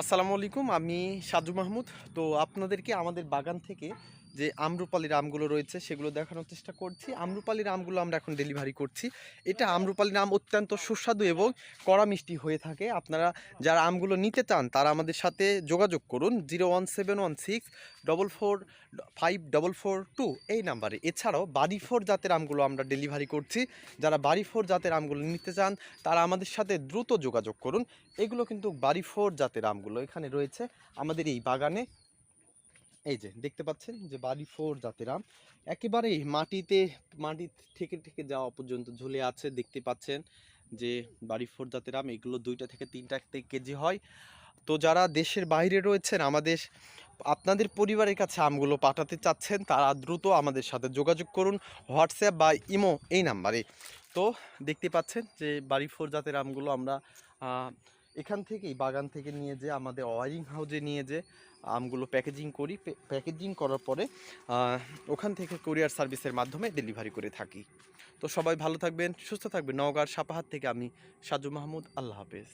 আসসালামু আলাইকুম আমি সাজু মাহমুদ। তো আপনাদেরকে আমাদের বাগান থেকে যে আমরুপালির আমগুলো রয়েছে সেগুলো দেখানোর চেষ্টা করছি। আমরুপালির আমগুলো আমরা এখন ডেলিভারি করছি। এটা আমরুপালির আম অত্যন্ত সুস্বাদু এবং কড়া মিষ্টি হয়ে থাকে। আপনারা যারা আমগুলো নিতে চান, তারা আমাদের সাথে যোগাযোগ করুন zero one seven one six double four five double four two এই নাম্বারে। এছাড়াও বাড়ি ফোর জাতের আমগুলো আমরা ডেলিভারি করছি। যারা বাড়ি ফোর জাতের আমগুলো নিতে চান, তারা আমাদের সাথে দ্রুত যোগাযোগ করুন। এগুলো কিন্তু বাড়ি ফোর জাতের আমগুলো এখানে রয়েছে। আমাদের এই বাগানে এই যে দেখতে পাচ্ছেন যে বাড়ি ফোর জাতের আম একেবারেই মাটিতে, মাটি থেকে থেকে যাওয়া পর্যন্ত ঝুলে আছে, দেখতে পাচ্ছেন যে বাড়ি ফোর জাতের আম এগুলো দুইটা থেকে তিনটা কেজি হয়। তো যারা দেশের বাইরে রয়েছেন, আমাদের, আপনাদের পরিবারের কাছে আমগুলো পাঠাতে চাচ্ছেন, তারা দ্রুত আমাদের সাথে যোগাযোগ করুন। হোয়াটসঅ্যাপ বা ইমো এই নাম্বারে। তো দেখতে পাচ্ছেন যে বাড়ি ফোর জাতের আমগুলো আমরা এখান থেকেই, বাগান থেকে নিয়ে যে আমাদের ওয়ারিং হাউজে নিয়ে যে আমগুলো প্যাকেজিং করি। প্যাকেজিং করার পরে ওখান থেকে কুরিয়ার সার্ভিসের মাধ্যমে ডেলিভারি করে থাকি। তো সবাই ভালো থাকবেন, সুস্থ থাকবেন। নওগাঁর সাপাহাত থেকে আমি সাজু মাহমুদ। আল্লাহ হাফেজ।